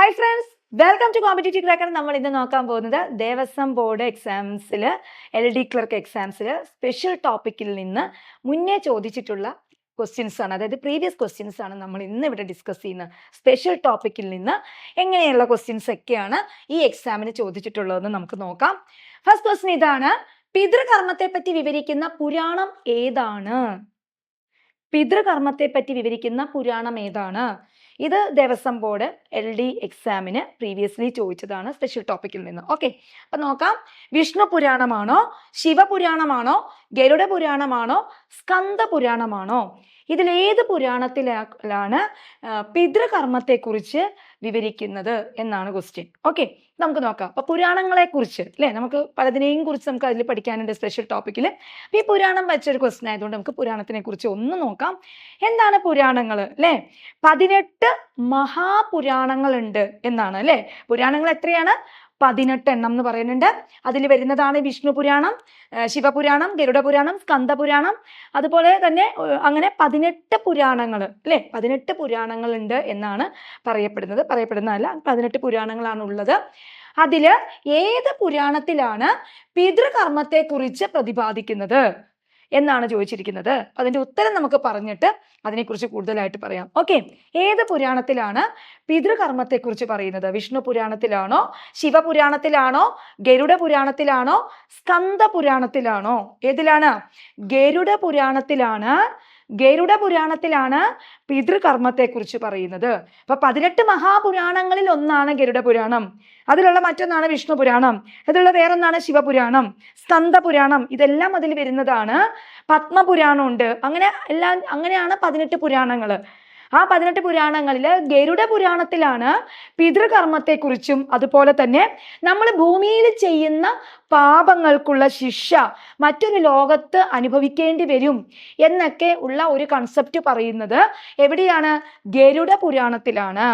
Hi friends welcome to competitive cracker നമ്മൾ ഇന്ന് നോക്കാൻ പോകുന്നത് ദേവസ്വം ബോർഡ് എക്സാംസിൽ എൽ ഡി ക്ലർക്ക് എക്സാംസിൽ സ്പെഷ്യൽ ടോപ്പിക്കിൽ നിന്ന് മുന്നേ ചോദിച്ചിട്ടുള്ള ക്വസ്റ്റ്യൻസ് ആണ്. അതായത് പ്രീവിയസ് ക്വസ്റ്റ്യൻസ് ആണ് നമ്മൾ ഇന്ന് ഇവിടെ ഡിസ്കസ് ചെയ്യുന്നത് സ്പെഷ്യൽ ടോപ്പിക്കിൽ നിന്ന് എങ്ങനെയുള്ള ക്വസ്റ്റ്യൻസ് ഒക്കെയാണ് ഈ എക്സാമിന് ചോദിച്ചിട്ടുള്ളതെന്ന് നമുക്ക് നോക്കാം. ഫസ്റ്റ് ക്വസ്റ്റ്യൻ ഇതാണ് പിതൃകർമ്മത്തെ പറ്റി വിവരിക്കുന്ന പുരാണം ഏതാണ്? പിതൃകർമ്മത്തെ പറ്റി വിവരിക്കുന്ന പുരാണം ഏതാണ്? ഇത് ദേവസ്വം ബോർഡ് എൽ ഡി എക്സാമിന് പ്രീവിയസ്ലി ചോദിച്ചതാണ് സ്പെഷ്യൽ ടോപ്പിക്കിൽ നിന്ന്. ഓക്കെ അപ്പൊ നോക്കാം. വിഷ്ണു പുരാണമാണോ? ശിവപുരാണമാണോ? ഗരുഡ പുരാണമാണോ? സ്കന്ദ പുരാണമാണോ? ഇതിലേത് പുരാണത്തിലാണ് പിതൃകർമ്മത്തെക്കുറിച്ച് വിവരിക്കുന്നത് എന്നാണ് ക്വസ്റ്റ്യൻ ഓക്കെ നമുക്ക് നോക്കാം. അപ്പൊ പുരാണങ്ങളെ കുറിച്ച് അല്ലെ നമുക്ക് പലതിനെയും കുറിച്ച് നമുക്ക് അതിൽ പഠിക്കാനുണ്ട് സ്പെഷ്യൽ ടോപ്പിക്കിൽ അപ്പൊ ഈ പുരാണം വെച്ചൊരു ക്വസ്റ്റ്യൻ ആയതുകൊണ്ട് നമുക്ക് പുരാണത്തിനെ കുറിച്ച് ഒന്ന് നോക്കാം. എന്താണ് പുരാണങ്ങൾ അല്ലെ പതിനെട്ട് മഹാപുരാണങ്ങളുണ്ട് എന്നാണ് അല്ലെ പുരാണങ്ങൾ എത്രയാണ്? പതിനെട്ട് എണ്ണം എന്ന് പറയുന്നുണ്ട്. അതിൽ വരുന്നതാണ് വിഷ്ണു പുരാണം ശിവപുരാണം ഗരുഡ പുരാണം സ്കന്ദപുരാണം അതുപോലെ തന്നെ അങ്ങനെ പതിനെട്ട് പുരാണങ്ങൾ അല്ലെ? പതിനെട്ട് പുരാണങ്ങൾ ഉണ്ട് എന്നാണ് പറയപ്പെടുന്നത്. പറയപ്പെടുന്നതല്ല പതിനെട്ട് പുരാണങ്ങളാണ് ഉള്ളത്. അതിൽ ഏത് പുരാണത്തിലാണ് പിതൃകർമ്മത്തെക്കുറിച്ച് പ്രതിപാദിക്കുന്നത്? എന്നാണ് ചോദിച്ചിരിക്കുന്നത്. അതിന്റെ ഉത്തരം നമുക്ക് പറഞ്ഞിട്ട് അതിനെക്കുറിച്ച് കൂടുതലായിട്ട് പറയാം. ഓക്കെ ഏത് പുരാണത്തിലാണ് പിതൃകർമ്മത്തെക്കുറിച്ച് പറയുന്നത്? വിഷ്ണു പുരാണത്തിലാണോ? ശിവപുരാണത്തിലാണോ? ഗരുഡ പുരാണത്തിലാണോ? സ്കന്ദ പുരാണത്തിലാണോ? ഏതിലാണ്? ഗരുഡ പുരാണത്തിലാണ് ഗരുഡ പുരാണത്തിലാണ് പിതൃകർമ്മത്തെക്കുറിച്ച് പറയുന്നത്. അപ്പൊ പതിനെട്ട് മഹാപുരാണങ്ങളിൽ ഒന്നാണ് ഗരുഡ പുരാണം അതിലുള്ള മറ്റൊന്നാണ് വിഷ്ണു പുരാണം അതിലുള്ള വേറൊന്നാണ് ശിവപുരാണം. സ്കന്ദ പുരാണം ഇതെല്ലാം അതിൽ വരുന്നതാണ്. പത്മപുരാണം ഉണ്ട്. അങ്ങനെ എല്ലാം അങ്ങനെയാണ് പതിനെട്ട് പുരാണങ്ങൾ ആ പതിനെട്ട് പുരാണങ്ങളിൽ ഗരുഡ പുരാണത്തിലാണ് പിതൃകർമ്മത്തെക്കുറിച്ചും അതുപോലെ തന്നെ നമ്മൾ ഭൂമിയിൽ ചെയ്യുന്ന പാപങ്ങൾക്കുള്ള ശിക്ഷ മറ്റൊരു ലോകത്ത് അനുഭവിക്കേണ്ടി വരും എന്നൊക്കെ ഉള്ള ഒരു കൺസെപ്റ്റ് പറയുന്നത് എവിടെയാണ്? ഗരുഡ പുരാണത്തിലാണ്.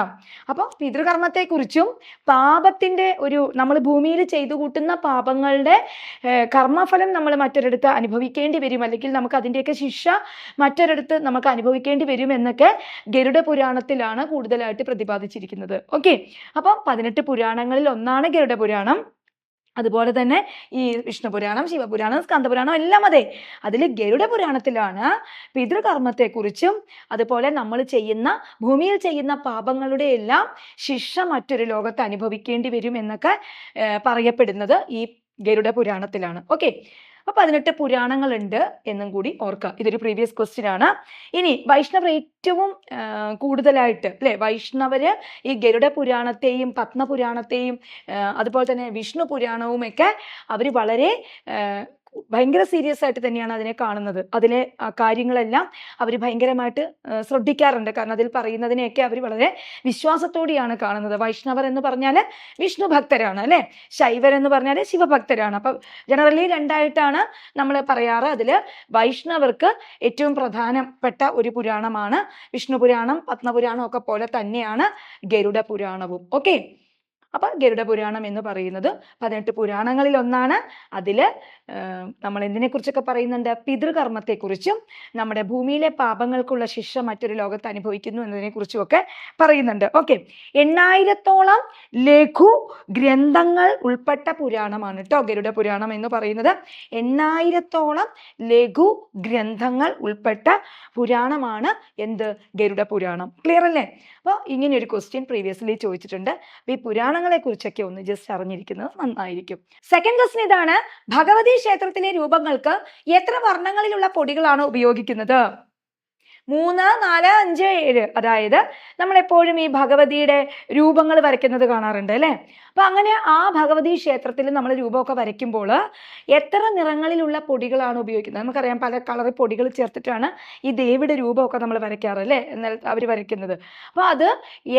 അപ്പോൾ പിതൃകർമ്മത്തെക്കുറിച്ചും പാപത്തിന്റെ ഒരു നമ്മൾ ഭൂമിയിൽ ചെയ്തു കൂട്ടുന്ന പാപങ്ങളുടെ കർമ്മഫലം നമ്മൾ മറ്റൊരിടത്ത് അനുഭവിക്കേണ്ടി വരും അല്ലെങ്കിൽ നമുക്ക് അതിന്റെയൊക്കെ ശിക്ഷ മറ്റൊരിടത്ത് നമുക്ക് അനുഭവിക്കേണ്ടി വരും എന്നൊക്കെ ഗരുഡ പുരാണത്തിലാണ് കൂടുതലായിട്ട് പ്രതിപാദിച്ചിരിക്കുന്നത്. ഓക്കെ? അപ്പം പതിനെട്ട് പുരാണങ്ങളിൽ ഒന്നാണ് ഗരുഡ പുരാണം. അതുപോലെ തന്നെ ഈ വിഷ്ണുപുരാണം ശിവപുരാണം സ്കന്ദപുരാണം എല്ലാം അതെ. അതിൽ ഗരുഡ പുരാണത്തിലാണ് പിതൃകർമ്മത്തെക്കുറിച്ചും അതുപോലെ നമ്മൾ ചെയ്യുന്ന ഭൂമിയിൽ ചെയ്യുന്ന പാപങ്ങളുടെ എല്ലാം ശിക്ഷ മറ്റൊരു ലോകത്ത് അനുഭവിക്കേണ്ടി വരും എന്നൊക്കെ പറയപ്പെടുന്നത് ഈ ഗരുഡ പുരാണത്തിലാണ് ഓക്കെ. പതിനെട്ട് പുരാണങ്ങളുണ്ട് എന്നും കൂടി ഓർക്കുക ഇതൊരു പ്രീവിയസ് ക്വസ്റ്റ്യൻ ആണ്. ഇനി വൈഷ്ണവർ ഏറ്റവും കൂടുതലായിട്ട് അല്ലെ? വൈഷ്ണവര് ഈ ഗരുഡ പുരാണത്തെയും പത്മപുരാണത്തെയും അതുപോലെ തന്നെ വിഷ്ണു പുരാണവും ഒക്കെ അവർ വളരെ ഭയങ്കര സീരിയസ് ആയിട്ട് തന്നെയാണ് അതിനെ കാണുന്നത്. അതിലെ കാര്യങ്ങളെല്ലാം അവർ ഭയങ്കരമായിട്ട് ശ്രദ്ധിക്കാറുണ്ട്. കാരണം അതിൽ പറയുന്നതിനെയൊക്കെ അവർ വളരെ വിശ്വാസത്തോടെയാണ് കാണുന്നത്. വൈഷ്ണവർ എന്ന് പറഞ്ഞാൽ വിഷ്ണു ഭക്തരാണ് അല്ലെ? ശൈവർ എന്ന് പറഞ്ഞാൽ ശിവഭക്തരാണ്. അപ്പം ജനറലി രണ്ടായിട്ടാണ് നമ്മൾ പറയാറ്. അതിൽ വൈഷ്ണവർക്ക് ഏറ്റവും പ്രധാനപ്പെട്ട ഒരു പുരാണമാണ് വിഷ്ണു പുരാണം പത്മപുരാണം ഒക്കെ പോലെ തന്നെയാണ് ഗരുഡ പുരാണവും ഓക്കെ? അപ്പൊ ഗരുഡ പുരാണം എന്ന് പറയുന്നത് പതിനെട്ട് പുരാണങ്ങളിൽ ഒന്നാണ് അതിൽ നമ്മൾ എന്തിനെ കുറിച്ചൊക്കെ പറയുന്നുണ്ട്? പിതൃകർമ്മത്തെക്കുറിച്ചും നമ്മുടെ ഭൂമിയിലെ പാപങ്ങൾക്കുള്ള ശിക്ഷ മറ്റൊരു ലോകത്ത് അനുഭവിക്കുന്നു എന്നതിനെ കുറിച്ചും ഒക്കെ പറയുന്നുണ്ട്. ഓക്കെ. എണ്ണായിരത്തോളം ലഘു ഗ്രന്ഥങ്ങൾ ഉൾപ്പെട്ട പുരാണമാണ് കേട്ടോ ഗരുഡ പുരാണം എന്ന് പറയുന്നത്. എണ്ണായിരത്തോളം ലഘു ഗ്രന്ഥങ്ങൾ ഉൾപ്പെട്ട പുരാണമാണ് എന്ത്? ഗരുഡ പുരാണം. ക്ലിയർ അല്ലേ അപ്പോൾ ഇങ്ങനെ ഒരു ക്വസ്റ്റ്യൻ പ്രീവിയസ്ലി ചോദിച്ചിട്ടുണ്ട്. ഈ പുരാണങ്ങളെ കുറിച്ചൊക്കെ ഒന്ന് ജസ്റ്റ് അറിഞ്ഞിരിക്കുന്നത് നന്നായിരിക്കും. സെക്കൻഡ് ക്വസ്റ്റൻ ഇതാണ് ഭഗവതി ക്ഷേത്രത്തിലെ രൂപങ്ങൾക്ക് എത്ര വർണങ്ങളിലുള്ള പൊടികളാണ് ഉപയോഗിക്കുന്നത്? മൂന്ന് നാല് അഞ്ച് ഏഴ്. അതായത് നമ്മളെപ്പോഴും ഈ ഭഗവതിയുടെ രൂപങ്ങൾ വരയ്ക്കുന്നത് കാണാറുണ്ട് അല്ലേ? അപ്പം അങ്ങനെ ആ ഭഗവതി ക്ഷേത്രത്തിൽ നമ്മൾ രൂപമൊക്കെ വരയ്ക്കുമ്പോൾ എത്ര നിറങ്ങളിലുള്ള പൊടികളാണ് ഉപയോഗിക്കുന്നത്? നമുക്കറിയാം പല കളർ പൊടികൾ ചേർത്തിട്ടാണ് ഈ ദേവിയുടെ രൂപമൊക്കെ നമ്മൾ വരയ്ക്കാറ് അല്ലേ? എന്നാൽ അവർ വരയ്ക്കുന്നത്. അപ്പോൾ അത്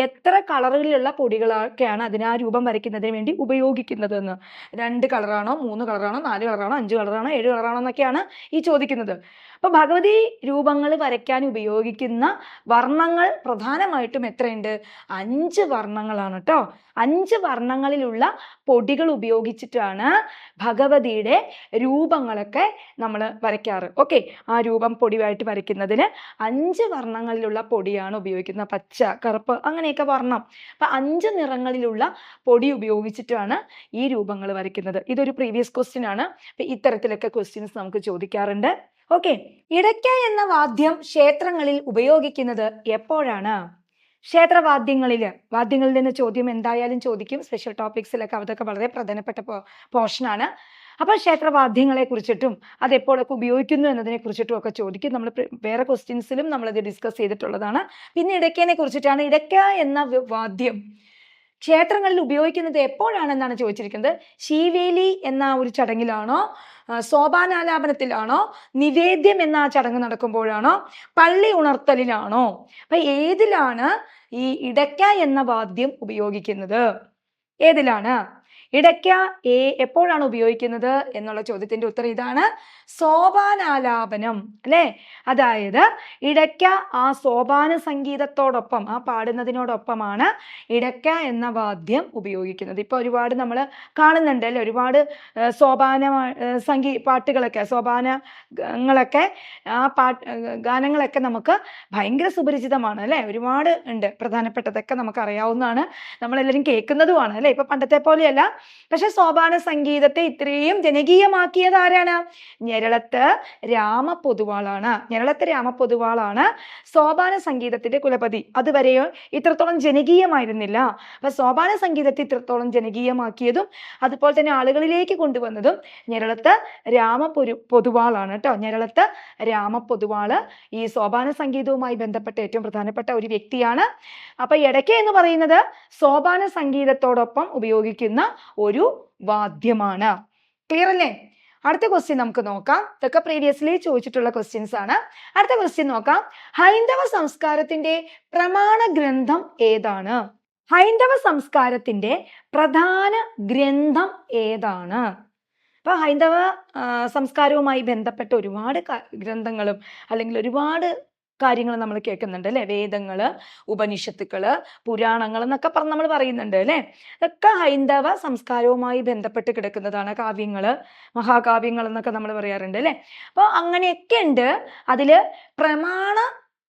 എത്ര കളറുകളിലുള്ള പൊടികളൊക്കെയാണ് അതിന് ആ രൂപം വരയ്ക്കുന്നതിന് വേണ്ടി ഉപയോഗിക്കുന്നത് എന്ന് രണ്ട് കളറാണോ മൂന്ന് കളറാണോ നാല് കളറാണോ അഞ്ച് കളറാണോ ഏഴ് കളറാണോ എന്നൊക്കെയാണ് ഈ ചോദിക്കുന്നത്. അപ്പോൾ ഭഗവതി രൂപങ്ങൾ വരയ്ക്കാൻ ഉപയോഗിക്കുന്ന വർണങ്ങൾ പ്രധാനമായിട്ടും എത്രയുണ്ട്? അഞ്ച് വർണങ്ങളാണ് കേട്ടോ അഞ്ച് വർണങ്ങളിലുള്ള പൊടികൾ ഉപയോഗിച്ചിട്ടാണ് ഭഗവതിയുടെ രൂപങ്ങളൊക്കെ നമ്മൾ വരയ്ക്കാറ്. ഓക്കെ. ആ രൂപം പൊടിയായിട്ട് വരയ്ക്കുന്നതിന് അഞ്ച് വർണങ്ങളിലുള്ള പൊടിയാണ് ഉപയോഗിക്കുന്നത് പച്ച കറുപ്പ് അങ്ങനെയൊക്കെ വർണം. അപ്പം അഞ്ച് നിറങ്ങളിലുള്ള പൊടി ഉപയോഗിച്ചിട്ടാണ് ഈ രൂപങ്ങൾ വരയ്ക്കുന്നത്. ഇതൊരു പ്രീവിയസ് ക്വസ്റ്റ്യൻ ആണ്. അപ്പം ഇത്തരത്തിലൊക്കെ ക്വസ്റ്റ്യൻസ് നമുക്ക് ചോദിക്കാറുണ്ട്. ഓക്കെ ഇടയ്ക്ക എന്ന വാദ്യം ക്ഷേത്രങ്ങളിൽ ഉപയോഗിക്കുന്നത് എപ്പോഴാണ്? ക്ഷേത്രവാദ്യങ്ങളിൽ വാദ്യങ്ങളിൽ നിന്ന് ചോദ്യം എന്തായാലും ചോദിക്കും. സ്പെഷ്യൽ ടോപ്പിക്സിലൊക്കെ അതൊക്കെ വളരെ പ്രധാനപ്പെട്ട പോർഷനാണ് അപ്പോൾ ക്ഷേത്രവാദ്യങ്ങളെ കുറിച്ചിട്ടും അത് എപ്പോഴൊക്കെ ഉപയോഗിക്കുന്നു എന്നതിനെ കുറിച്ചിട്ടും ഒക്കെ ചോദിക്കും. നമ്മൾ വേറെ ക്വസ്റ്റ്യൻസിലും നമ്മളത് ഡിസ്കസ് ചെയ്തിട്ടുള്ളതാണ്. പിന്നെ ഇടയ്ക്കനെ കുറിച്ചിട്ടാണ് ഇടയ്ക്ക എന്ന വാദ്യം. ക്ഷേത്രങ്ങളിൽ ഉപയോഗിക്കുന്നത് എപ്പോഴാണെന്നാണ് ചോദിച്ചിരിക്കുന്നത്? ശീവേലി എന്ന ഒരു ചടങ്ങിലാണോ? സോപാനാലാപനത്തിലാണോ? നിവേദ്യം എന്ന ആ ചടങ്ങ് നടക്കുമ്പോഴാണോ? പള്ളി ഉണർത്തലിലാണോ? അപ്പൊ ഏതിലാണ് ഈ ഇടയ്ക്ക എന്ന വാദ്യം ഉപയോഗിക്കുന്നത്? ഏതിലാണ്? ഇടയ്ക്ക എ എപ്പോഴാണ് ഉപയോഗിക്കുന്നത് എന്നുള്ള ചോദ്യത്തിന്റെ ഉത്തരം ഇതാണ്. സോപാനാലാപനം അല്ലേ? അതായത് ഇടയ്ക്ക ആ സോപാന സംഗീതത്തോടൊപ്പം ആ പാടുന്നതിനോടൊപ്പമാണ് ഇടയ്ക്ക എന്ന വാദ്യം ഉപയോഗിക്കുന്നത്. ഇപ്പൊ ഒരുപാട് നമ്മൾ കാണുന്നുണ്ട് അല്ലേ? ഒരുപാട് സോപാന സംഗീ പാട്ടുകളൊക്കെ സോപാനങ്ങളൊക്കെ ആ പാട്ട് ഗാനങ്ങളൊക്കെ നമുക്ക് ഭയങ്കര സുപരിചിതമാണ് അല്ലേ? ഒരുപാട് ഉണ്ട്. പ്രധാനപ്പെട്ടതൊക്കെ നമുക്ക് അറിയാവുന്നതാണ് നമ്മളെല്ലാവരും കേൾക്കുന്നതുമാണ് അല്ലേ? ഇപ്പൊ പണ്ടത്തെ പോലെയല്ല. പക്ഷെ സോപാന സംഗീതത്തെ ഇത്രയും ജനകീയമാക്കിയത് ആരാണ് ഞെരളത്ത് രാമ പൊതുവാളാണ്. ഞെരളത്ത് രാമ പൊതുവാളാണ് സോപാന സംഗീതത്തിന്റെ കുലപതി. അതുവരെയോ ഇത്രത്തോളം ജനകീയമായിരുന്നില്ല. അപ്പൊ സോപാന സംഗീതത്തെ ഇത്രത്തോളം ജനകീയമാക്കിയതും അതുപോലെ തന്നെ ആളുകളിലേക്ക് കൊണ്ടുവന്നതും ഞെരളത്ത് രാമ പൊരു പൊതുവാളാണ് കേട്ടോ. ഞെരളത്ത് രാമ പൊതുവാൾ ഈ സോപാന സംഗീതവുമായി ബന്ധപ്പെട്ട ഏറ്റവും പ്രധാനപ്പെട്ട ഒരു വ്യക്തിയാണ്. അപ്പൊ ഇടയ്ക്ക എന്ന് പറയുന്നത് സോപാന സംഗീതത്തോടൊപ്പം ഉപയോഗിക്കുന്ന ഒരു വാദ്യമാണ്. ക്ലിയർ അല്ലേ? അടുത്ത ക്വസ്റ്റ്യൻ നമുക്ക് നോക്കാം. ഇതൊക്കെ പ്രീവിയസ്ലി ചോദിച്ചിട്ടുള്ള ക്വസ്റ്റ്യൻസ് ആണ്. അടുത്ത ക്വസ്റ്റ്യൻ നോക്കാം. ഹൈന്ദവ സംസ്കാരത്തിന്റെ പ്രമാണ ഗ്രന്ഥം ഏതാണ്? ഹൈന്ദവ സംസ്കാരത്തിന്റെ പ്രധാന ഗ്രന്ഥം ഏതാണ്? അപ്പൊ ഹൈന്ദവ സംസ്കാരവുമായി ബന്ധപ്പെട്ട ഒരുപാട് ഗ്രന്ഥങ്ങളും അല്ലെങ്കിൽ ഒരുപാട് കാര്യങ്ങൾ നമ്മൾ കേൾക്കുന്നുണ്ട് അല്ലെ? വേദങ്ങൾ ഉപനിഷത്തുക്കൾ പുരാണങ്ങൾ എന്നൊക്കെ പറഞ്ഞ് നമ്മൾ പറയുന്നുണ്ട് അല്ലെ? ഇതൊക്കെ ഹൈന്ദവ സംസ്കാരവുമായി ബന്ധപ്പെട്ട് കിടക്കുന്നതാണ് കാവ്യങ്ങൾ മഹാകാവ്യങ്ങൾ എന്നൊക്കെ നമ്മൾ പറയാറുണ്ട് അല്ലെ? അപ്പോൾ അങ്ങനെയൊക്കെ ഉണ്ട് അതിൽ പ്രമാണ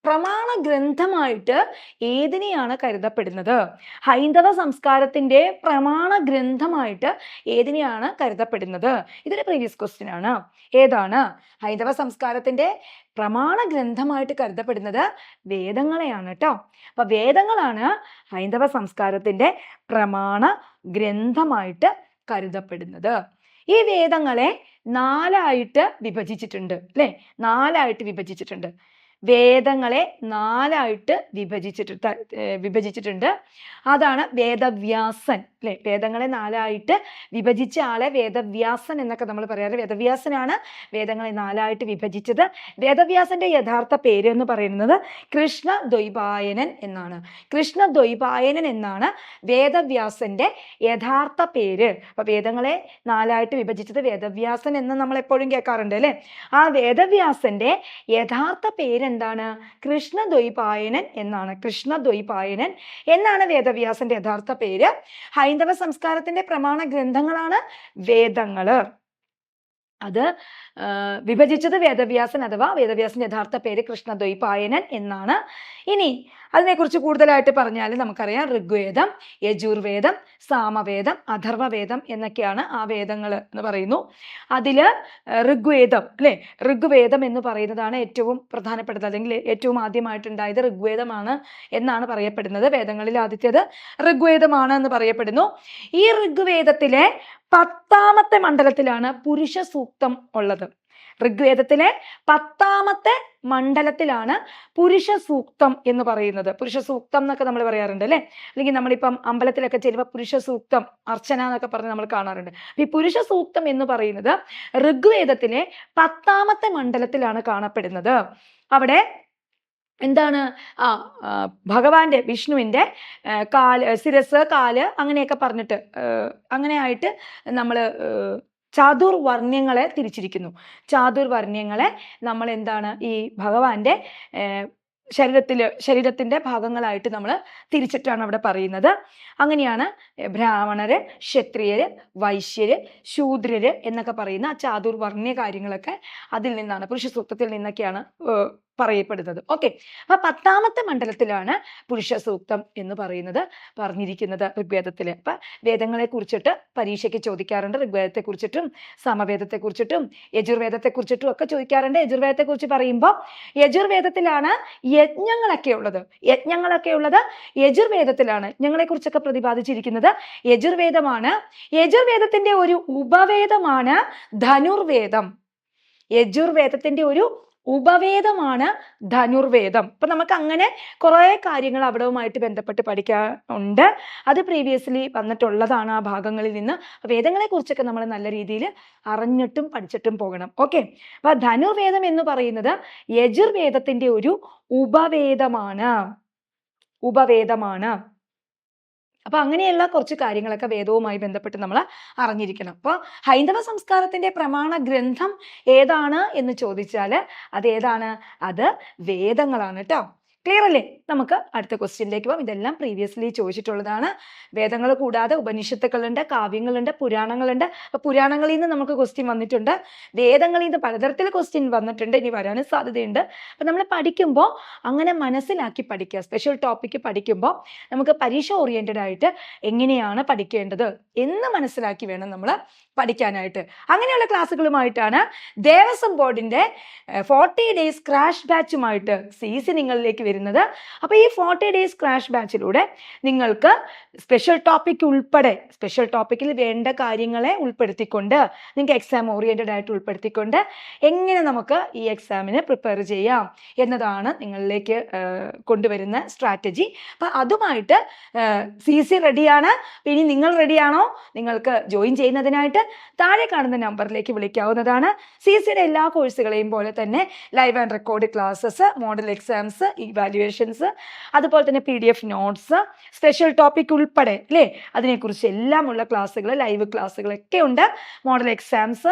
പ്രമാണ ഗ്രന്ഥമായിട്ട് ഏതിനെയാണ് കരുതപ്പെടുന്നത്? ഹൈന്ദവ സംസ്കാരത്തിന്റെ പ്രമാണ ഗ്രന്ഥമായിട്ട് ഏതിനെയാണ് കരുതപ്പെടുന്നത്? ഇതൊരു പ്രീവിയസ് ക്വസ്റ്റ്യൻ ആണ്. ഏതാണ്? ഹൈന്ദവ സംസ്കാരത്തിന്റെ പ്രമാണ ഗ്രന്ഥമായിട്ട് കരുതപ്പെടുന്നത് വേദങ്ങളെയാണ് കേട്ടോ അപ്പൊ വേദങ്ങളാണ് ഹൈന്ദവ സംസ്കാരത്തിന്റെ പ്രമാണ ഗ്രന്ഥമായിട്ട് കരുതപ്പെടുന്നത്. ഈ വേദങ്ങളെ നാലായിട്ട് വിഭജിച്ചിട്ടുണ്ട് അല്ലെ? നാലായിട്ട് വിഭജിച്ചിട്ടുണ്ട്. വേദങ്ങളെ നാലായിട്ട് വിഭജിച്ചിട്ട് വിഭജിച്ചിട്ടുണ്ട്. അതാണ് വേദവ്യാസൻ അല്ലെ വേദങ്ങളെ നാലായിട്ട് വിഭജിച്ച ആളെ വേദവ്യാസൻ എന്നൊക്കെ നമ്മൾ പറയാറ്. വേദവ്യാസനാണ് വേദങ്ങളെ നാലായിട്ട് വിഭജിച്ചത്. വേദവ്യാസന്റെ യഥാർത്ഥ പേര് എന്ന് പറയുന്നത് കൃഷ്ണ ദ്വൈപായനൻ എന്നാണ്. കൃഷ്ണ ദ്വൈപായനൻ എന്നാണ് വേദവ്യാസന്റെ യഥാർത്ഥ പേര്. അപ്പൊ വേദങ്ങളെ നാലായിട്ട് വിഭജിച്ചത് വേദവ്യാസൻ എന്ന് നമ്മൾ എപ്പോഴും കേൾക്കാറുണ്ട് അല്ലെ ആ വേദവ്യാസന്റെ യഥാർത്ഥ പേരെന്താണ് കൃഷ്ണദ്വൈപായനൻ എന്നാണ്. കൃഷ്ണദ്വൈപായനൻ എന്നാണ് വേദവ്യാസന്റെ യഥാർത്ഥ പേര്. ഹൈന്ദവ സംസ്കാരത്തിന്റെ പ്രമാണ ഗ്രന്ഥങ്ങളാണ് വേദങ്ങൾ. അത് വിഭജിച്ചത് വേദവ്യാസൻ അഥവാ വേദവ്യാസൻ യഥാർത്ഥ പേര് കൃഷ്ണദ്വൈപായനൻ എന്നാണ്. ഇനി അതിനെക്കുറിച്ച് കൂടുതലായിട്ട് പറഞ്ഞാൽ നമുക്കറിയാം ഋഗ്വേദം യജുർവേദം സാമവേദം അഥർവവേദം എന്നൊക്കെയാണ് ആ വേദങ്ങൾ എന്ന് പറയുന്നു. അതിൽ ഋഗ്വേദം അല്ലേ? ഋഗ്വേദം എന്ന് പറയുന്നതാണ് ഏറ്റവും പ്രധാനപ്പെട്ടത്. അല്ലെങ്കിൽ ഏറ്റവും ആദ്യമായിട്ടുണ്ടായത് ഋഗ്വേദമാണ് എന്നാണ് പറയപ്പെടുന്നത് വേദങ്ങളിൽ ആദ്യത്തേത് ഋഗ്വേദമാണ് എന്ന് പറയപ്പെടുന്നു. ഈ ഋഗ്വേദത്തിലെ പത്താമത്തെ മണ്ഡലത്തിലാണ് പുരുഷ സൂക്തം ഉള്ളത്. ഋഗ്വേദത്തിലെ പത്താമത്തെ മണ്ഡലത്തിലാണ് പുരുഷ സൂക്തം എന്ന് പറയുന്നത്. പുരുഷ സൂക്തം എന്നൊക്കെ നമ്മൾ പറയാറുണ്ട് അല്ലെ? അല്ലെങ്കിൽ നമ്മളിപ്പം അമ്പലത്തിലൊക്കെ ചെല്ലുമ്പോൾ പുരുഷ സൂക്തം അർച്ചന എന്നൊക്കെ പറഞ്ഞ് നമ്മൾ കാണാറുണ്ട്. ഈ പുരുഷ സൂക്തം എന്ന് പറയുന്നത് ഋഗ്വേദത്തിലെ പത്താമത്തെ മണ്ഡലത്തിലാണ് കാണപ്പെടുന്നത്. അവിടെ എന്താണ്? ആ ഭഗവാന്റെ വിഷ്ണുവിന്റെ കാൽ ശിരസ് കാൽ അങ്ങനെയൊക്കെ പറഞ്ഞിട്ട് അങ്ങനെയായിട്ട് നമ്മൾ ചാതുർവർണ്യങ്ങളെ തിരിച്ചിരിക്കുന്നു. ചാതുർവർണ്യങ്ങളെ നമ്മൾ എന്താണ് ഈ ഭഗവാന്റെ ശരീരത്തിൽ ശരീരത്തിന്റെ ഭാഗങ്ങളായിട്ട് നമ്മൾ തിരിച്ചിട്ടാണ് അവിടെ പറയുന്നത്. അങ്ങനെയാണ് ബ്രാഹ്മണര് ക്ഷത്രിയര് വൈശ്യര് ശൂദ്രര് എന്നൊക്കെ പറയുന്ന ചാതുർവർണ കാര്യങ്ങളൊക്കെ അതിൽ നിന്നാണ് പുരുഷ സൂക്തത്തിൽ നിന്നൊക്കെയാണ് പറയപ്പെടുന്നത്. ഓക്കെ അപ്പൊ പത്താമത്തെ മണ്ഡലത്തിലാണ് പുരുഷ സൂക്തം എന്ന് പറയുന്നത് പറഞ്ഞിരിക്കുന്നത് ഋഗ്വേദത്തിൽ അപ്പൊ വേദങ്ങളെ കുറിച്ചിട്ട് പരീക്ഷയ്ക്ക് ചോദിക്കാറുണ്ട്. ഋഗ്വേദത്തെ കുറിച്ചിട്ടും സമവേദത്തെ കുറിച്ചിട്ടും യജുർവേദത്തെ കുറിച്ചിട്ടും ഒക്കെ ചോദിക്കാറുണ്ട്. യജുർവേദത്തെ കുറിച്ച് പറയുമ്പോൾ യജുർവേദത്തിലാണ് യജ്ഞങ്ങളൊക്കെ ഉള്ളത്. യജ്ഞങ്ങളൊക്കെ ഉള്ളത് യജുർവേദത്തിലാണ്. യജ്ഞങ്ങളെ കുറിച്ചൊക്കെ പ്രതിപാദിച്ചിരിക്കുന്നത് യജുർവേദമാണ്. യജുർവേദത്തിന്റെ ഒരു ഉപവേദമാണ് ധനുർവേദം. യജുർവേദത്തിന്റെ ഒരു ഉപവേദമാണ് ധനുർവേദം. അപ്പൊ നമുക്ക് അങ്ങനെ കുറേ കാര്യങ്ങൾ അവിടവുമായിട്ട് ബന്ധപ്പെട്ട് പഠിക്കാനുണ്ട് അത് പ്രീവിയസ്ലി വന്നിട്ടുള്ളതാണ് ആ ഭാഗങ്ങളിൽ നിന്ന്. വേദങ്ങളെ കുറിച്ചൊക്കെ നമ്മൾ നല്ല രീതിയിൽ അറിഞ്ഞിട്ടും പഠിച്ചിട്ടും പോകണം. ഓക്കെ. അപ്പൊ ധനുർവേദം എന്ന് പറയുന്നത് യജുർവേദത്തിന്റെ ഒരു ഉപവേദമാണ്. ഉപവേദമാണ്. അപ്പൊ അങ്ങനെയുള്ള കുറച്ച് കാര്യങ്ങളൊക്കെ വേദവുമായി ബന്ധപ്പെട്ട് നമ്മൾ അറിഞ്ഞിരിക്കണം. അപ്പോൾ ഹൈന്ദവ സംസ്കാരത്തിന്റെ പ്രമാണ ഗ്രന്ഥം ഏതാണ് എന്ന് ചോദിച്ചാൽ അത് ഏതാണ്? അത് വേദങ്ങളാണ് കേട്ടോ ക്ലിയർ അല്ലേ? നമുക്ക് അടുത്ത ക്വസ്റ്റ്യനിലേക്ക് പോകാം. ഇതെല്ലാം പ്രീവിയസ്ലി ചോദിച്ചിട്ടുള്ളതാണ്. വേദങ്ങൾ കൂടാതെ ഉപനിഷത്തുക്കളുണ്ട് കാവ്യങ്ങളുണ്ട് പുരാണങ്ങളുണ്ട്. അപ്പൊ പുരാണങ്ങളിൽ നിന്ന് നമുക്ക് ക്വസ്റ്റ്യൻ വന്നിട്ടുണ്ട്. വേദങ്ങളിൽ നിന്ന് പലതരത്തിൽ ക്വസ്റ്റ്യൻ വന്നിട്ടുണ്ട്. ഇനി വരാനും സാധ്യതയുണ്ട്. അപ്പൊ നമ്മൾ പഠിക്കുമ്പോൾ അങ്ങനെ മനസ്സിലാക്കി പഠിക്കുക. സ്പെഷ്യൽ ടോപ്പിക്ക് പഠിക്കുമ്പോൾ നമുക്ക് പരീക്ഷ ഓറിയന്റഡ് ആയിട്ട് എങ്ങനെയാണ് പഠിക്കേണ്ടത് എന്ന് മനസ്സിലാക്കി വേണം നമ്മൾ പഠിക്കാനായിട്ട്. അങ്ങനെയുള്ള ക്ലാസ്സുകളുമായിട്ടാണ് ദേവസ്വം ബോർഡിന്റെ ഫോർട്ടി ഡേയ്സ് ക്രാഷ് ബാച്ചുമായിട്ട് സീസണിങ്ങളിലേക്ക് നിങ്ങളിലേക്ക് വരുന്നത് അപ്പോൾ ഈ ഫോർട്ടി ഡേയ്സ് ക്രാഷ് ബാച്ചിലൂടെ നിങ്ങൾക്ക് സ്പെഷ്യൽ ടോപ്പിക് ഉൾപ്പെടെ സ്പെഷ്യൽ ടോപ്പിക്കിൽ വേണ്ട കാര്യങ്ങളെ ഉൾപ്പെടുത്തിക്കൊണ്ട് നിങ്ങൾക്ക് എക്സാം ഓറിയന്റഡ് ആയിട്ട് ഉൾപ്പെടുത്തിക്കൊണ്ട് എങ്ങനെ നമുക്ക് ഈ എക്സാമിന് പ്രിപ്പയർ ചെയ്യാം എന്നതാണ് നിങ്ങളിലേക്ക് കൊണ്ടുവരുന്ന സ്ട്രാറ്റജി അപ്പം അതുമായിട്ട് സി സി റെഡിയാണ് ഇനി നിങ്ങൾ റെഡിയാണോ നിങ്ങൾക്ക് ജോയിൻ ചെയ്യുന്നതിനായിട്ട് താഴെ കാണുന്ന നമ്പറിലേക്ക് വിളിക്കാവുന്നതാണ്. സി സിയുടെ എല്ലാ കോഴ്സുകളെയും പോലെ തന്നെ live and record classes model exams evaluations അതുപോലെ തന്നെ P D F notes special topic ഉൾപ്പെടെ അല്ലേ അതിനെക്കുറിച്ച് എല്ലാമുള്ള ക്ലാസ്സുകൾ ലൈവ് ക്ലാസ്സുകളൊക്കെ ഉണ്ട്. മോഡൽ എക്സാംസ്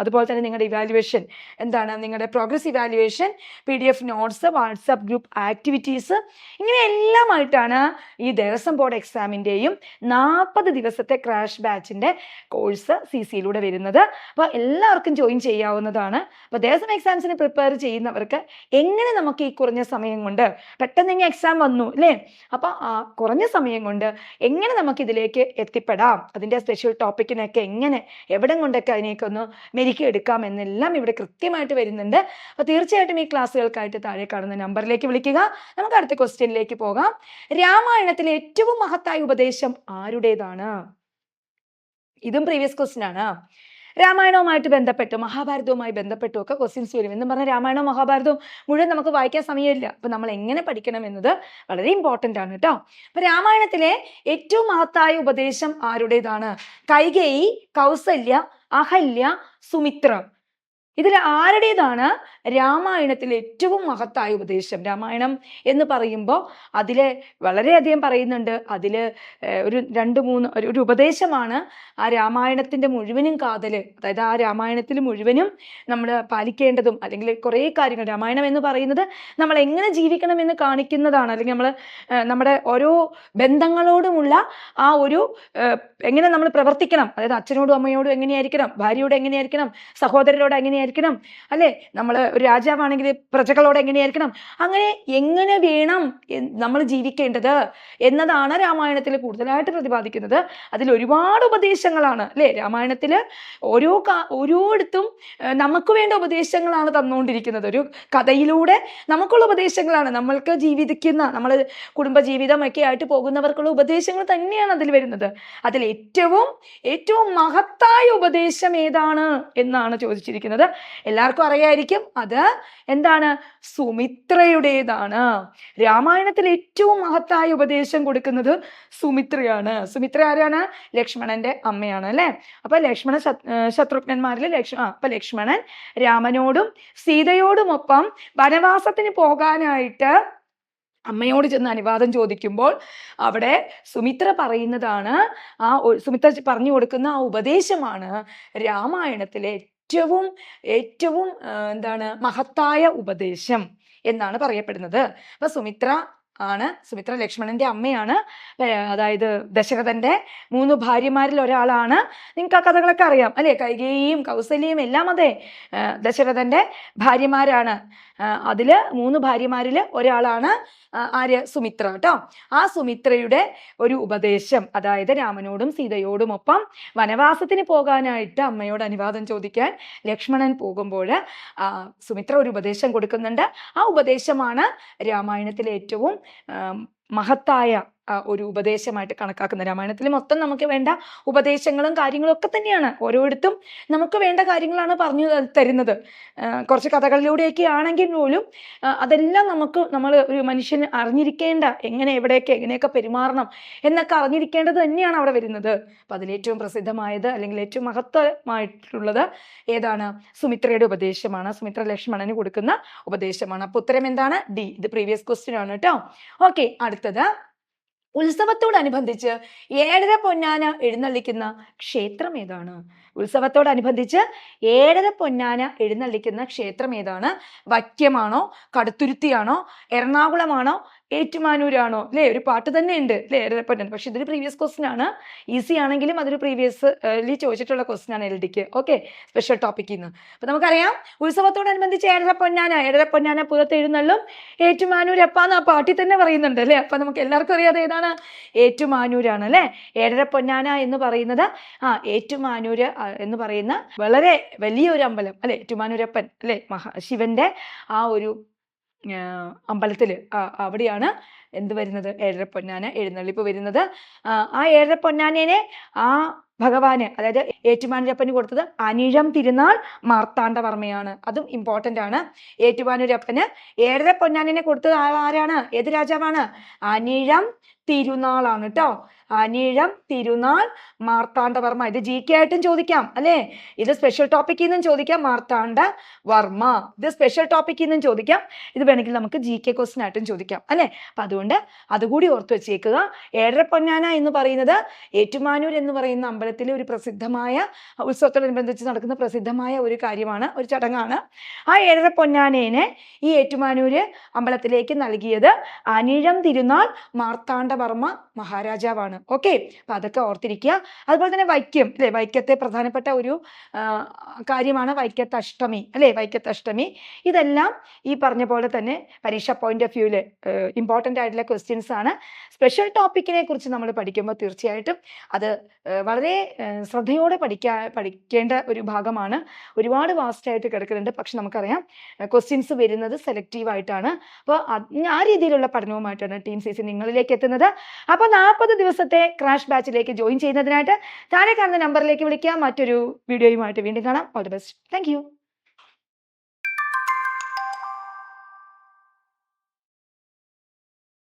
അതുപോലെ തന്നെ നിങ്ങളുടെ ഇവാലുവേഷൻ എന്താണ്? നിങ്ങളുടെ progress evaluation P D F notes WhatsApp group activities ഇങ്ങനെ എല്ലാമായിട്ടാണ് ഈ ദേവസ്വം ബോർഡ് എക്സാമിന്റെയും നാൽപ്പത് ദിവസത്തെ ക്രാഷ് ബാച്ചിന്റെ കോഴ്സ് സി സിയിലൂടെ വരുന്നത്. അപ്പോൾ എല്ലാവർക്കും ജോയിൻ ചെയ്യാവുന്നതാണ്. അപ്പോൾ ദേവസ്വം എക്സാംസിന് പ്രിപ്പയർ ചെയ്യുന്നവർക്ക് എങ്ങനെ നമുക്ക് ഈ കുറഞ്ഞ സമയം കൊണ്ട് പെട്ടെന്ന് ഇങ്ങനെ എക്സാം വന്നു അല്ലേ അപ്പോൾ ആ കുറഞ്ഞ സമയം കൊണ്ട് എങ്ങനെ നമുക്ക് ഇതിലേക്ക് എത്തിപ്പെടാം? അതിന്റെ സ്പെഷ്യൽ ടോപ്പിക്കിനൊക്കെ എങ്ങനെ എവിടെ കൊണ്ടൊക്കെ അതിനെയൊക്കെ ഒന്ന് മെരുക്കി എടുക്കാം എന്നെല്ലാം ഇവിടെ കൃത്യമായിട്ട് വരുന്നുണ്ട്. അപ്പോൾ തീർച്ചയായിട്ടും ഈ ക്ലാസ്സുകൾക്കായിട്ട് താഴെ കാണുന്ന നമ്പറിലേക്ക് വിളിക്കുക. നമുക്ക് അടുത്ത ക്വസ്റ്റ്യനിലേക്ക് പോകാം. രാമായണത്തിലെ ഏറ്റവും മഹത്തായ ഉപദേശം ആരുടേതാണ്? ഇതും പ്രീവിയസ് ക്വസ്റ്റ്യൻ ആണ്. രാമായണവുമായിട്ട് ബന്ധപ്പെട്ട് മഹാഭാരതവുമായി ബന്ധപ്പെട്ടും ഒക്കെ ക്വസ്റ്റ്യൻസ് വരും. എന്ന് പറഞ്ഞാൽ രാമായണവും മഹാഭാരതവും മുഴുവൻ നമുക്ക് വായിക്കാൻ സമയമില്ല. അപ്പം നമ്മൾ എങ്ങനെ പഠിക്കണം എന്നത് വളരെ ഇമ്പോർട്ടന്റ് ആണ് കേട്ടോ. അപ്പം രാമായണത്തിലെ ഏറ്റവും മഹത്തായ ഉപദേശം ആരുടേതാണ്? കൈകേയി കൗസല്യ അഹല്യ സുമിത്ര. ഇതിൽ ആരുടേതാണ് രാമായണത്തിലെ ഏറ്റവും മഹത്തായ ഉപദേശം? രാമായണം എന്ന് പറയുമ്പോൾ അതിൽ വളരെയധികം പറയുന്നുണ്ട്. അതിൽ ഒരു രണ്ട് മൂന്ന് ഒരു ഒരു ഉപദേശമാണ് ആ രാമായണത്തിന്റെ മുഴുവനും കാതൽ അതായത് ആ രാമായണത്തിൽ മുഴുവനും നമ്മൾ പാലിക്കേണ്ടതും അല്ലെങ്കിൽ കുറേ കാര്യങ്ങൾ രാമായണം എന്ന് പറയുന്നത് നമ്മൾ എങ്ങനെ ജീവിക്കണം എന്ന് കാണിക്കുന്നതാണ്. അല്ലെങ്കിൽ നമ്മൾ നമ്മുടെ ഓരോ ബന്ധങ്ങളോടുമുള്ള ആ ഒരു എങ്ങനെ നമ്മൾ പ്രവർത്തിക്കണം? അതായത് അച്ഛനോടും അമ്മയോടും എങ്ങനെയായിരിക്കണം? ഭാര്യയോട് എങ്ങനെയായിരിക്കണം? സഹോദരരോട് എങ്ങനെയായിരിക്കണം? അല്ലേ? നമ്മൾ ഒരു രാജാവാണെങ്കിൽ പ്രജകളോട് എങ്ങനെയായിരിക്കണം? അങ്ങനെ എങ്ങനെ വേണം നമ്മൾ ജീവിക്കേണ്ടത് എന്നതാണ് രാമായണത്തിൽ കൂടുതലായിട്ട് പ്രതിപാദിക്കുന്നത്. അതിൽ ഒരുപാട് ഉപദേശങ്ങളാണ് അല്ലേ? രാമായണത്തിൽ ഓരോ ഓരോയിടത്തും നമുക്ക് വേണ്ട ഉപദേശങ്ങളാണ് തന്നുകൊണ്ടിരിക്കുന്നത്. ഒരു കഥയിലൂടെ നമുക്കുള്ള ഉപദേശങ്ങളാണ്. നമ്മൾക്ക് ജീവിക്കുന്ന നമ്മൾ കുടുംബജീവിതം ഒക്കെ ആയിട്ട് പോകുന്നവർക്കുള്ള ഉപദേശങ്ങൾ തന്നെയാണ് അതിൽ വരുന്നത്. അതിൽ ഏറ്റവും ഏറ്റവും മഹത്തായ ഉപദേശം ഏതാണ് എന്നാണ് ചോദിച്ചിരിക്കുന്നത്. എല്ലാവർക്കും അറിയായിരിക്കും. അത് എന്താണ്? സുമിത്രയുടേതാണ്. രാമായണത്തിൽ ഏറ്റവും മഹത്തായ ഉപദേശം കൊടുക്കുന്നത് സുമിത്രയാണ്. സുമിത്ര ആരാണ്? ലക്ഷ്മണന്റെ അമ്മയാണ് അല്ലെ? അപ്പൊ ലക്ഷ്മണ ശത്രുഘ്നന്മാരിൽ ലക്ഷ അപ്പൊ ലക്ഷ്മണൻ രാമനോടും സീതയോടുമൊപ്പം വനവാസത്തിന് പോകാനായിട്ട് അമ്മയോട് ചെന്ന് അനുവാദം ചോദിക്കുമ്പോൾ അവിടെ സുമിത്ര പറയുന്നതാണ് ആ സുമിത്ര പറഞ്ഞു കൊടുക്കുന്ന ആ ഉപദേശമാണ് രാമായണത്തിലെ ഏറ്റവും ഏറ്റവും എന്താണ് മഹത്തായ ഉപദേശം എന്നാണ് പറയപ്പെടുന്നത്. അപ്പൊ സുമിത്ര ആണ്. സുമിത്ര ലക്ഷ്മണന്റെ അമ്മയാണ്. അതായത് ദശരഥന്റെ മൂന്ന് ഭാര്യമാരിൽ ഒരാളാണ്. നിങ്ങൾക്ക് ആ കഥകളൊക്കെ അറിയാം അല്ലെ? കൈകേയും കൗസല്യയും എല്ലാം അതെ. ദശരഥന്റെ ഭാര്യമാരാണ്. അതിൽ മൂന്ന് ഭാര്യമാരിൽ ഒരാളാണ് ആര്യ ആര്? സുമിത്ര കേട്ടോ. ആ സുമിത്രയുടെ ഒരു ഉപദേശം അതായത് രാമനോടും സീതയോടും ഒപ്പം വനവാസത്തിന് പോകാനായിട്ട് അമ്മയോട് അനുവാദം ചോദിക്കാൻ ലക്ഷ്മണൻ പോകുമ്പോൾ സുമിത്ര ഒരു ഉപദേശം കൊടുക്കുന്നുണ്ട്. ആ ഉപദേശമാണ് രാമായണത്തിലെ ഏറ്റവും മഹത്തായ ഒരു ഉപദേശമായിട്ട് കണക്കാക്കുന്ന രാമായണത്തിൽ മൊത്തം നമുക്ക് വേണ്ട ഉപദേശങ്ങളും കാര്യങ്ങളും ഒക്കെ തന്നെയാണ്. ഓരോരുത്തും നമുക്ക് വേണ്ട കാര്യങ്ങളാണ് പറഞ്ഞു തരുന്നത്. കുറച്ച് കഥകളിലൂടെയൊക്കെ ആണെങ്കിൽ പോലും അതെല്ലാം നമുക്ക് നമ്മൾ ഒരു മനുഷ്യന് അറിഞ്ഞിരിക്കേണ്ട എങ്ങനെ എവിടെയൊക്കെ എങ്ങനെയൊക്കെ പെരുമാറണം എന്നൊക്കെ അറിഞ്ഞിരിക്കേണ്ടത് തന്നെയാണ് അവിടെ വരുന്നത്. അപ്പം അതിലേറ്റവും പ്രസിദ്ധമായത് അല്ലെങ്കിൽ ഏറ്റവും മഹത്വമായിട്ടുള്ളത് ഏതാണ്? സുമിത്രയുടെ ഉപദേശമാണ്. സുമിത്ര ലക്ഷ്മണന് കൊടുക്കുന്ന ഉപദേശമാണ്. അപ്പൊ ഉത്തരം എന്താണ്? ഡി. ഇത് പ്രീവിയസ് ക്വസ്റ്റ്യൻ ആണ് കേട്ടോ. ഓക്കെ അടുത്തത്. ഉത്സവത്തോടനുബന്ധിച്ച് ഏഴര പൊന്നാന എഴുന്നള്ളിക്കുന്ന ക്ഷേത്രം ഏതാണ്? ഉത്സവത്തോടനുബന്ധിച്ച് ഏഴര പൊന്നാന എഴുന്നള്ളിക്കുന്ന ക്ഷേത്രം ഏതാണ്? വൈക്കമാണോ കടുത്തുരുത്തിയാണോ? എറണാകുളമാണോ? ഏറ്റുമാനൂരാണോ? അല്ലേ ഒരു പാട്ട് തന്നെ ഉണ്ട് അല്ലേ ഏഴര പക്ഷെ ഇതൊരു പ്രീവിയസ് ക്വസ്റ്റ്യൻ ആണ്. ഈസി ആണെങ്കിലും അതൊരു പ്രീവിയസ് ചോദിച്ചിട്ടുള്ള ക്വസ്റ്റ്യൻ ആണ് എൽ ഡിക്ക് ഓക്കെ സ്പെഷ്യൽ ടോപ്പിക്കിൽ നിന്ന് അപ്പൊ നമുക്കറിയാം ഉത്സവത്തോടനുബന്ധിച്ച് ഏഴര പൊന്നാന ഏഴര പൊന്നാന പുറത്ത് എഴുന്നള്ളും ഏറ്റുമാനൂരപ്പാന്ന് ആ പാട്ടിൽ തന്നെ പറയുന്നുണ്ട് അല്ലേ അപ്പൊ നമുക്ക് എല്ലാവർക്കും അറിയാതെ ഏതാണ്? ഏറ്റുമാനൂരാണ് അല്ലേ ഏഴര പൊന്നാന എന്ന് പറയുന്നത് ആ ഏറ്റുമാനൂര് എന്ന് പറയുന്ന വളരെ വലിയ ഒരു അമ്പലം അല്ലെ? ഏറ്റുമാനൂരപ്പൻ അല്ലെ മഹാ ശിവന്റെ ആ ഒരു ആ, അവിടെയാണ് എന്ത് വരുന്നത്? ഏഴര പൊന്നാന എഴുന്നള്ളിപ്പ് വരുന്നത്. ആ, ഏഴര പൊന്നാനേനെ ആ ഭഗവാന് അതായത് ഏറ്റുമാനൂരപ്പന് കൊടുത്തത് അനിഴം തിരുനാൾ മാർത്താണ്ഡവർമ്മയാണ്. അതും ഇമ്പോർട്ടന്റ് ആണ്. ഏറ്റുമാനൂരപ്പന് ഏഴര പൊന്നാനിനെ കൊടുത്തത് ആരാണ് ഏത് രാജാവാണ്? അനിഴം തിരുനാളാണ് കേട്ടോ അനിഴം തിരുനാൾ മാർത്താണ്ഡവർമ്മ. ഇത് ജി കെ ആയിട്ടും ചോദിക്കാം അല്ലേ? ഇത് സ്പെഷ്യൽ ടോപ്പിക്കിൽ നിന്നും ചോദിക്കാം മാർത്താണ്ഡ വർമ്മ. ഇത് സ്പെഷ്യൽ ടോപ്പിക്കിൽ നിന്നും ചോദിക്കാം. ഇത് വേണമെങ്കിൽ നമുക്ക് ജി കെ ക്വസ്റ്റൻ ആയിട്ടും ചോദിക്കാം അല്ലേ? അപ്പൊ അതുകൊണ്ട് അതുകൂടി ഓർത്ത് വെച്ചേക്കുക. ഏഴര പൊന്നാന എന്ന് പറയുന്നത് ഏറ്റുമാനൂർ എന്ന് പറയുന്ന അമ്പലത്തിലെ ഒരു പ്രസിദ്ധമായ ഉത്സവത്തോടനുബന്ധിച്ച് നടക്കുന്ന പ്രസിദ്ധമായ ഒരു കാര്യമാണ് ഒരു ചടങ്ങാണ്. ആ ഏഴര പൊന്നാനേനെ ഈ ഏറ്റുമാനൂര് അമ്പലത്തിലേക്ക് നൽകിയത് അനിഴം തിരുനാൾ മാർത്താണ്ഡവർമ്മ മഹാരാജാവാണ്. ഓക്കെ അപ്പൊ അതൊക്കെ ഓർത്തിരിക്കുക. അതുപോലെ തന്നെ വൈക്കം അല്ലെ? വൈക്കത്തെ പ്രധാനപ്പെട്ട ഒരു കാര്യമാണ് വൈക്കത്ത് അഷ്ടമി അല്ലെ? വൈക്കത്ത് അഷ്ടമി ഇതെല്ലാം ഈ പറഞ്ഞ പോലെ തന്നെ പരീക്ഷ പോയിന്റ് ഓഫ് വ്യൂവിൽ ഇമ്പോർട്ടന്റ് ആയിട്ടുള്ള ക്വസ്റ്റ്യൻസ് ആണ്. സ്പെഷ്യൽ ടോപ്പിക്കിനെ കുറിച്ച് നമ്മൾ പഠിക്കുമ്പോൾ തീർച്ചയായിട്ടും അത് വളരെ ശ്രദ്ധയോടെ പഠിക്കാ പഠിക്കേണ്ട ഒരു ഭാഗമാണ്. ഒരുപാട് വാസ്റ്റ് ആയിട്ട് കിടക്കുന്നുണ്ട്. പക്ഷെ നമുക്കറിയാം ക്വസ്റ്റ്യൻസ് വരുന്നത് സെലക്റ്റീവ് ആയിട്ടാണ്. അപ്പോൾ ആ രീതിയിലുള്ള പഠനവുമായിട്ടാണ് ടീം സി സി നിങ്ങളിലേക്ക് എത്തുന്നത്. അപ്പോൾ നാൽപ്പത് ദിവസത്തെ ക്രാഷ് ബാച്ചിലേക്ക് ജോയിൻ ചെയ്യുന്നതിനായിട്ട് താഴെ കാണുന്ന നമ്പറിലേക്ക് വിളിക്കാം. മറ്റൊരു വീഡിയോയുമായിട്ട് വീണ്ടും കാണാം. All the best. താങ്ക്